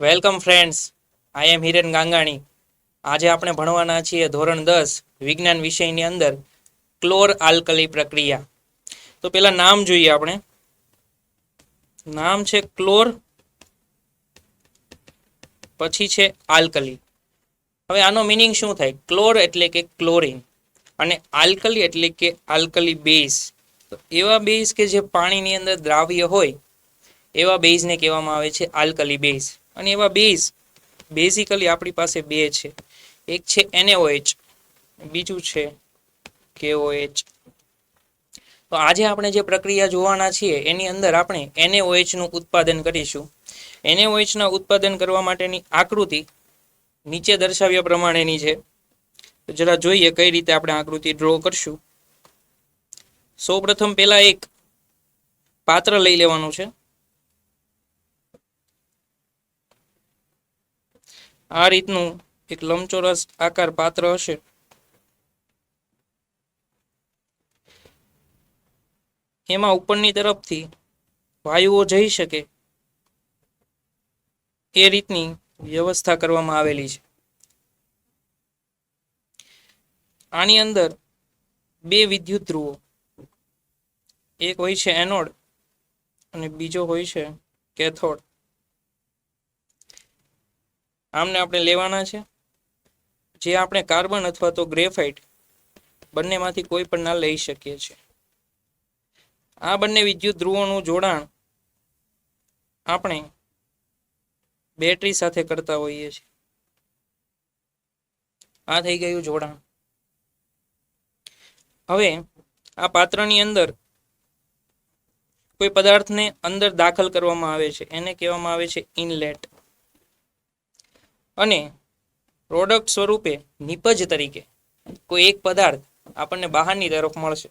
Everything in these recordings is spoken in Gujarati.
Welcome friends. I am Hiren Gangani. આજે આપણે ભણવાના છીએ ધોરણ દસ, વિજ્ઞાન વિષયની અંદર ક્લોર આલ્કલી પ્રક્રિયા. તો પેલા નામ જોઈએ આપણે. નામ છે ક્લોર, પછી છે આલ્કલી. હવે આનો મિનિંગ શું થાય? ક્લોર એટલે કે ક્લોરિન અને આલ્કલી એટલે કે આલ્કલી બેઝ. તો એવા બેઝ કે જે પાણીની અંદર દ્રાવ્ય હોય, એવા બેઝને કહેવામાં આવે છે આલ્કલી બેઝ. અને એવા બેઝ બેઝિકલી આપણી પાસે બે છે. એક છે એનએઓએચ બીજું છે કેઓએચ તો આજે આપણે જે પ્રક્રિયા જોવાના છીએ, એની અંદર આપણે એનએઓએચનું ઉત્પાદન કરીશું. એનએઓએચના ઉત્પાદન કરવા માટેની આકૃતિ નીચે દર્શાવ્યા પ્રમાણેની છે. તો જરા જોઈએ કઈ રીતે આપણે આકૃતિ ડ્રો કરશું. સૌપ્રથમ પહેલાં એક પાત્ર લઈ લેવાનું છે. આ રીતનું એક લંબચોરસ આકાર પાત્ર હશે. એમાં ઉપરની તરફથી વાયુઓ જઈ શકે એ રીતની વ્યવસ્થા કરવામાં આવેલી છે. આની અંદર બે વિદ્યુત ધ્રુવો એક હોય છે એનોડ અને બીજો હોય છે કેથોડ. આમને આપણે લેવાના છે. જે આપણે કાર્બન અથવા તો ગ્રેફાઇટ બંનેમાંથી કોઈ પણ ના લઈ શકીએ છીએ. આ બંને વિદ્યુત ધ્રુવોનું જોડાણ આપણે બેટરી સાથે કરતા હોઈએ છીએ. આ થઈ ગયું જોડાણ. હવે આ પાત્રની અંદર કોઈ પદાર્થને અંદર દાખલ કરવામાં આવે છે. એને કહેવામાં આવે છે ઇનલેટ. અને પ્રોડક્ટ સ્વરૂપે નિપજ તરીકે કોઈ એક પદાર્થ આપણને બહારની તરફ મળશે.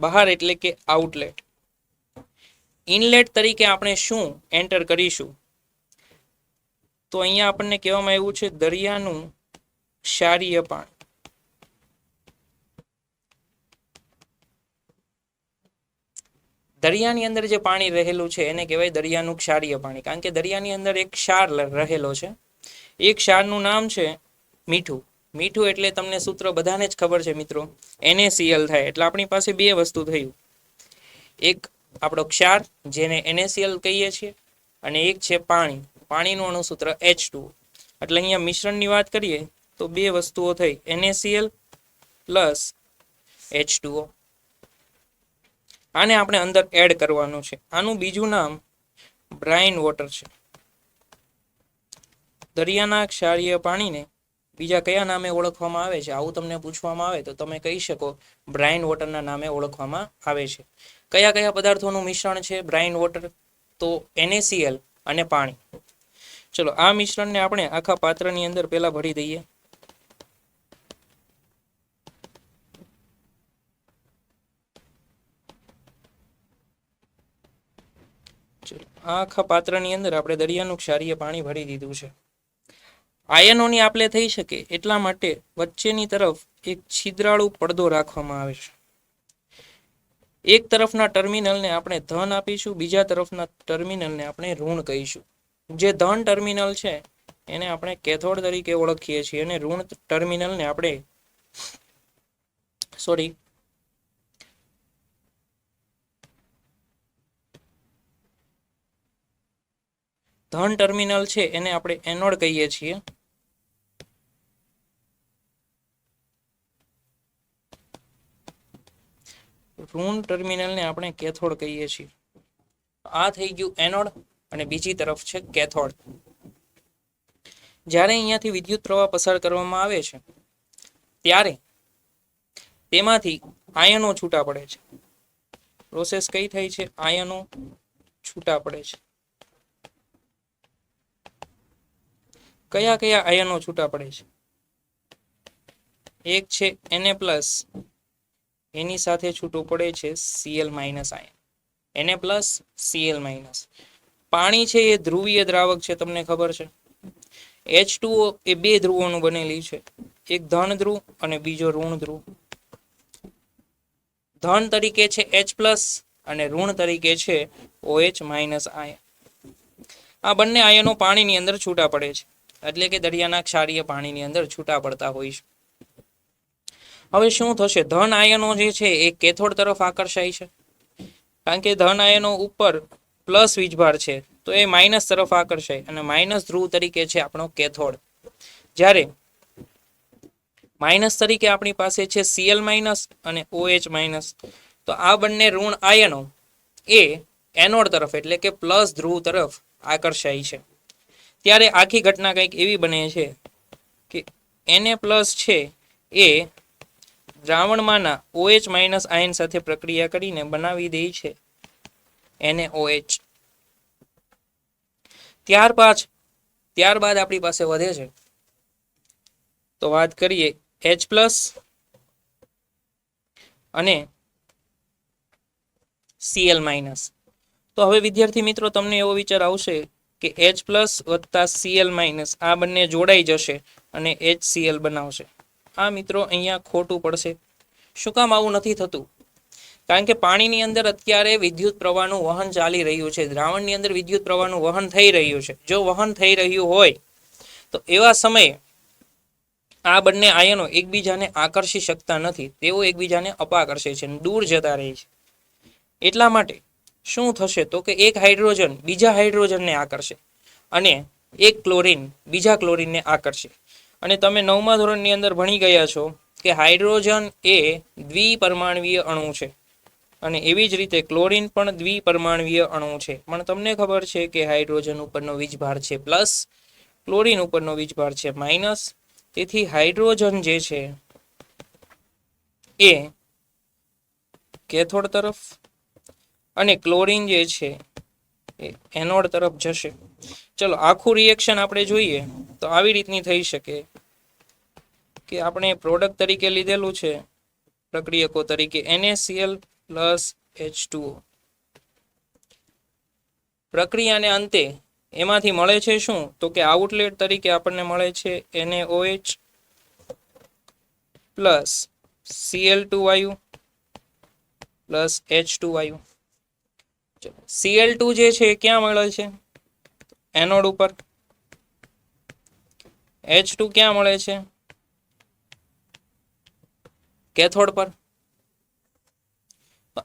બહાર એટલે કે આઉટલેટ ઇનલેટ તરીકે આપણે શું એન્ટર કરીશું? તો અહીંયા આપણને કહેવામાં આવ્યું છે દરિયાનું ક્ષારીય પાણી. દરિયાની અંદર જે પાણી રહેલું છે, એને કહેવાય દરિયાનું ક્ષારીય પાણી. કારણ કે દરિયાની અંદર એક ક્ષાર રહેલો છે. એ ક્ષારનું નામ છે મીઠું. મીઠું એટલે તમને સૂત્ર બધાને જ ખબર છે મિત્રો. એનએસીએલ થાય. એટલે આપણી પાસે બે વસ્તુ થયું. એક આપણો ક્ષાર, જેને એનએસીએલ કહીએ છીએ, અને એક છે પાણી. પાણીનું અણુસૂત્ર H2 એટલે અહીંયા મિશ્રણની વાત કરીએ, તો બે વસ્તુઓ થઈ. એનએસીએલ પ્લસ H2O આને આપણે અંદર એડ કરવાનું છે. આનું બીજું નામ બ્રાઇન વોટર છે. દરિયાના ક્ષારીય પાણીને બીજા કયા નામે ઓળખવામાં આવે છે? આવું તમને પૂછવામાં આવે તો તમે કહી શકો બ્રાઇન વોટરના નામે ઓળખવામાં આવે છે. કયા કયા પદાર્થોનું મિશ્રણ છે બ્રાઇન વોટર તો એનએસીએલ અને પાણી. ચલો, આ મિશ્રણને આપણે આખા પાત્રની અંદર પહેલાં ભરી દઈએ. ચલો. આખા પાત્રની અંદર આપણે દરિયાનું ક્ષારીય પાણી ભરી દીધું છે. આયનોની આપલે થઈ શકે એટલા માટે વચ્ચેની તરફ એક છિદ્રાળુ પડદો રાખવામાં આવે છે. એક તરફના ટર્મિનલને આપણે ધન આપીશું, બીજા તરફના ટર્મિનલને આપણે ઋણ કહીશું. જે ધન ટર્મિનલ છે, એને આપણે કેથોડ તરીકે ઓળખીએ છીએ અને ઋણ ટર્મિનલને આપણે, સોરી ધન ટર્મિનલ છે એને આપણે એનોડ કહીએ છીએ. ઋણ ટર્મિનલને આપણે કેથોડ કહીએ છીએ. આ થઈ ગયું એનોડ અને બીજી તરફ છે કેથોડ. જ્યારે અહીંયાથી વિદ્યુત પ્રવાહ પસાર કરવામાં આવે છે, ત્યારે તેમાંથી આયનો છૂટા પડે છે. પ્રોસેસ કઈ થઈ છે? આયનો છૂટા પડે છે. કયા કયા આયનો છૂટા પડે છે? એક છે Na પ્લસ એની સાથે છૂટું પડે છે Cl minus ion Na plus Cl minus પાણી છે એ ધ્રુવીય દ્રાવક છે, તમને ખબર છે? H2O એ બે ધ્રુવોનું બનેલી છે. એક ધન ધ્રુવ અને બીજો ઋણ ધ્રુવ. ધન તરીકે છે H પ્લસ અને ઋણ તરીકે છે OH માઇનસ આયન આ બંને આયનો પાણીની અંદર છૂટા પડે છે. એટલે કે દરિયાના ક્ષારીય પાણીની અંદર છૂટા પડતા હોય હવે શું થશે? ધન આયનો જે છે એ કેથોડ તરફ આકર્ષાય છે. કારણ કે ધન આયનો ઉપર પ્લસ વીજભાર છે, તો એ માઇનસ તરફ આકર્ષાય અને માઇનસ ધ્રુવ તરીકે છે આપણો કેથોડ. જ્યારે માઇનસ તરીકે આપણી પાસે છે સીએલ માઇનસ અને ઓએચ માઇનસ તો આ બંને ઋણ આયનો એ એનોડ તરફ એટલે કે પ્લસ ધ્રુવ તરફ આકર્ષાય છે. ત્યારે આખી ઘટના કંઈક એવી બને છે કે એને પ્લસ છે એ દ્રાવણમાંના ઓએચ માઇનસ આયન સાથે પ્રક્રિયા કરીને બનાવી દે છે એને ઓએચ ત્યાર પાછ ત્યારબાદ આપણી પાસે વધે છે. તો વાત કરીએ એચ પ્લસ અને સીએલ માઇનસ તો હવે વિદ્યાર્થી મિત્રો, તમને એવો વિચાર આવશે કે એચ પ્લસ વત્તા સીએલ માઇનસ આ બંને જોડાઈ જશે અને એચ સીએલ બનાવશે. આ મિત્રો, અહીંયા ખોટું પડશે. શું કામ આવું નથી થતું? કારણ કે પાણીની અંદર અત્યારે વિદ્યુત પ્રવાહનું વહન ચાલી રહ્યું છે. દ્રાવણની અંદર વિદ્યુત પ્રવાહનું વહન થઈ રહ્યું છે. જો વહન થઈ રહ્યું હોય, તો એવા સમયે આ બંને આયનો એકબીજાને આકર્ષી શકતા નથી. તેઓ એકબીજાને અપાકર્ષે છે દૂર જતા રહે છે. એટલા માટે શું થશે તો કે એક હાઇડ્રોજન બીજા હાઇડ્રોજનને આકર્ષે અને એક ક્લોરીન બીજા ક્લોરીનને આકર્ષે. અને તમે નવમા ધોરણની અંદર ભણી ગયા છો કે હાઇડ્રોજન એ દ્વિપરમાણવીય અણુ છે. અને એવી જ રીતે ક્લોરીન પણ દ્વિપરમાણવીય અણુ છે. પણ તમને ખબર છે કે હાઇડ્રોજન ઉપરનો વીજભાર છે પ્લસ, ક્લોરીન ઉપરનો વીજભાર છે માઇનસ. તેથી હાઇડ્રોજન જે છે એ કેથોડ તરફ અને ક્લોરીન જે છે, એ એનોડ તરફ જશે. ચલો, આખું રિએક્શન આપણે જોઈએ, તો આવી રીતની થઈ શકે કે આપણે પ્રોડક્ટ તરીકે લીધેલું છે, પ્રક્રિયકો તરીકે, NaCl પ્લસ એચ પ્રક્રિયાને અંતે એમાંથી મળે છે શું? તો કે આઉટલેટ તરીકે આપણને મળે છે NaOH plus C L two plus H two વાયુ સીએલ ટુ જે છે ક્યાં મળે છે? એનોડ ઉપર. એચ ટુ ક્યાં મળે છે? કેથોડ પર.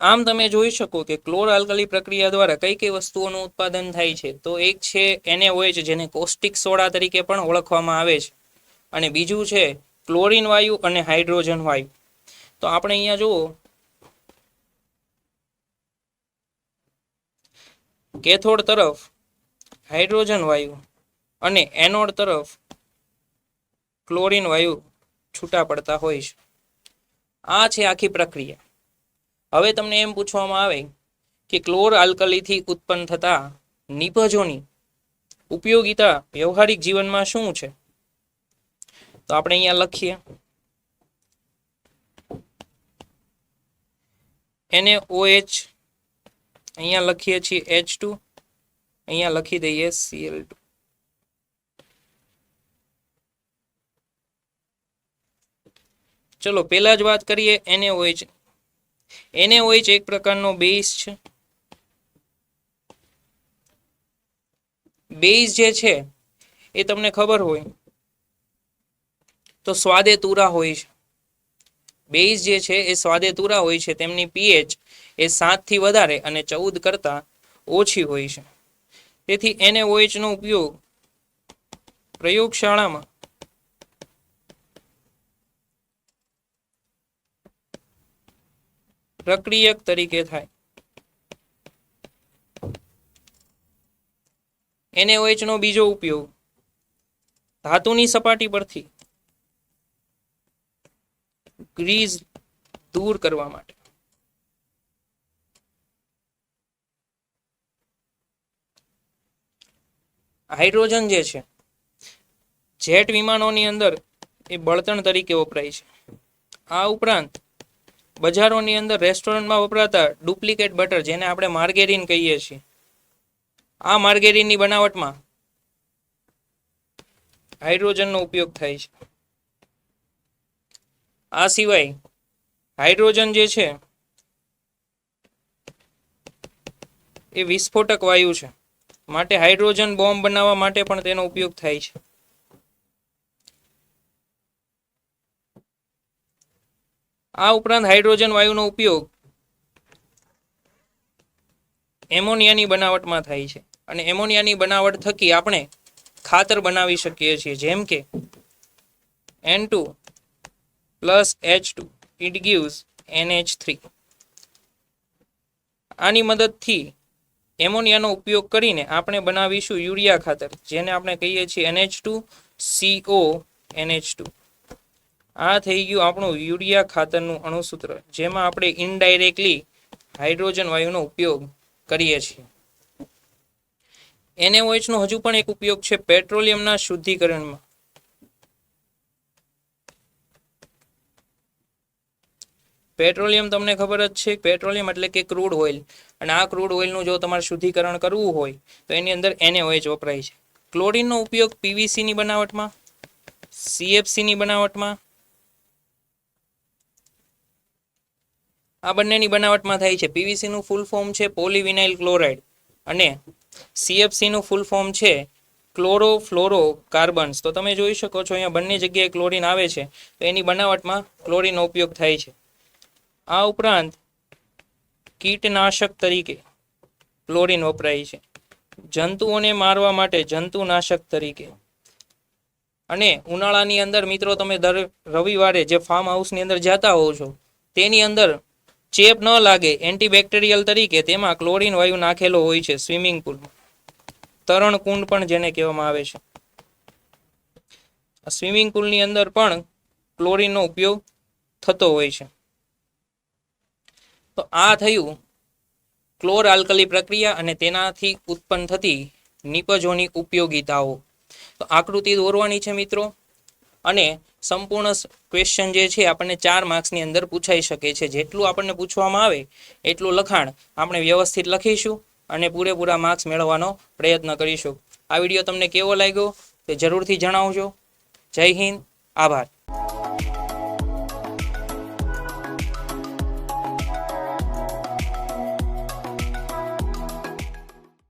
આમ તમે જોઈ શકો કે ક્લોર આલ્કલી પ્રક્રિયા દ્વારા કઈ કઈ વસ્તુઓનું ઉત્પાદન થાય છે. તો એક છે NaOH જેને કોસ્ટિક સોડા તરીકે પણ ઓળખવામાં આવે છે. અને બીજું છે ક્લોરિન વાયુ અને હાઇડ્રોજન વાયુ. તો આપણે અહીંયા જુઓ કેથોડ તરફ હાઇડ્રોજન વાયુ અને એનોડ તરફ ક્લોરીન વાયુ છૂટા પડતા હોય છે. આ છે આખી પ્રક્રિયા. હવે તમને એમ પૂછવામાં આવે કે ક્લોર આલ્કલીથી ઉત્પન્ન થતા નિપજોની ઉપયોગિતા વ્યવહારિક જીવનમાં શું છે? તો આપણે અહીંયા લખીએ. એને OH અહીંયા લખીએ છીએ એચ ટુ અહીંયા લખી દઈએ સીએલ ટુ ચલો, પહેલા જ વાત કરીએ NaOH. NaOH એક પ્રકારનો બેઝ છે. બેઝ જે છે, એ તમને ખબર હોય, તો સ્વાદે તુરા હોય છે. બેઝ જે છે એ સ્વાદેતુરા હોય છે, તેમની પીએચ એ સાતથી વધારે અને ચૌદ કરતાં ઓછી હોય છે. તેથી NaOH નો ઉપયોગ પ્રયોગશાળામાં પ્રક્રિયક તરીકે થાય. NaOH નો બીજો ઉપયોગ ધાતુની સપાટી પરથી ગ્રીઝ દૂર કરવા માટે. હાઇડ્રોજન જે છે, જેટ વિમાનોની અંદર એ બળતણ તરીકે વપરાય છે. આ ઉપરાંત બજારોની અંદર રેસ્ટોરન્ટમાં વપરાતા ડુપ્લિકેટ બટર જેને આપણે માર્ગેરીન કહીએ છીએ, આ માર્ગેરીનની બનાવટમાં હાઇડ્રોજનનો ઉપયોગ થાય છે. આ સિવાય હાઇડ્રોજન જે છે, એ વિસ્ફોટક વાયુ છે. માટે હાઇડ્રોજન બોમ્બ બનાવવા માટે પણ તેનો ઉપયોગ થાય છે. આ ઉપરાંત હાઇડ્રોજન વાયુનો ઉપયોગ એમોનિયાની બનાવટમાં થાય છે. અને એમોનિયાની બનાવટ થકી આપણે ખાતર બનાવી શકીએ છીએ. જેમ કે N two plus H two. It gives N H three આની મદદથી એમોનિયાનો ઉપયોગ કરીને આપણે બનાવીશું યુરિયા ખાતર, જેને આપણે કહીએ છીએ N H two C O N H ગયું આપણું યુરિયા ખાતરનું અણુસૂત્ર, જેમાં આપણે ઇનડાયરેક્ટલી હાઇડ્રોજન વાયુનો ઉપયોગ કરીએ છીએ. એનએઓએચનો હજુ પણ એક ઉપયોગ છે પેટ્રોલિયમના શુદ્ધિકરણમાં. પેટ્રોલિયમ તમને ખબર જ છે. પેટ્રોલિયમ એટલે કે ક્રૂડ ઓઇલ. અને આ ક્રૂડ ઓઇલનું જો તમારે શુદ્ધિકરણ કરવું હોય, તો એની અંદર એનએઓએચ વપરાય છે. ક્લોરીનનો ઉપયોગ પીવીસીની બનાવટમાં, સીએફસીની બનાવટમાં, આ બંનેની બનાવટમાં થાય છે. પીવીસીનું ફૂલ ફોર્મ છે પોલીવિનાઇલ ક્લોરાઇડ. અને સીએફસીનું ફૂલ ફોર્મ છે ક્લોરોફ્લોરો કાર્બન્સ તો તમે જોઈ શકો છો, અહીંયા બંને જગ્યાએ ક્લોરીન આવે છે. તો એની બનાવટમાં ક્લોરીનનો ઉપયોગ થાય છે. આ ઉપરાંત કીટનાશક તરીકે ક્લોરીન વપરાય છે. જંતુઓને મારવા માટે જંતુનાશક તરીકે. અને ઉનાળાની અંદર મિત્રો તમે દર રવિવારે જે ફાર્મ હાઉસની અંદર જતા હોવ છો, તેની અંદર ચેપ ન લાગે એન્ટીબેક્ટેરિયલ તરીકે તેમાં ક્લોરીન વાયુ નાખેલો હોય છે સ્વિમિંગ પુલમાં. તરણ કુંડ પણ જેને કહેવામાં આવે છે. સ્વિમિંગ પુલની અંદર પણ ક્લોરીનનો ઉપયોગ થતો હોય છે. તો આ થયું ક્લોર આલ્કલી પ્રક્રિયા અને તેનાથી ઉત્પન્ન થતી નિપજોની ઉપયોગિતાઓ. તો આકૃતિ દોરવાની છે મિત્રો. અને સંપૂર્ણ ક્વેશ્ચન જે છે આપણને ચાર માર્ક્સની અંદર પૂછાઈ શકે છે. જેટલું આપણને પૂછવામાં આવે એટલું લખાણ આપણે વ્યવસ્થિત લખીશું અને પૂરેપૂરા માર્ક્સ મેળવવાનો પ્રયત્ન કરીશું. આ વીડિયો તમને કેવો લાગ્યો તે જરૂરથી જણાવજો. જય હિન્દ. આભાર.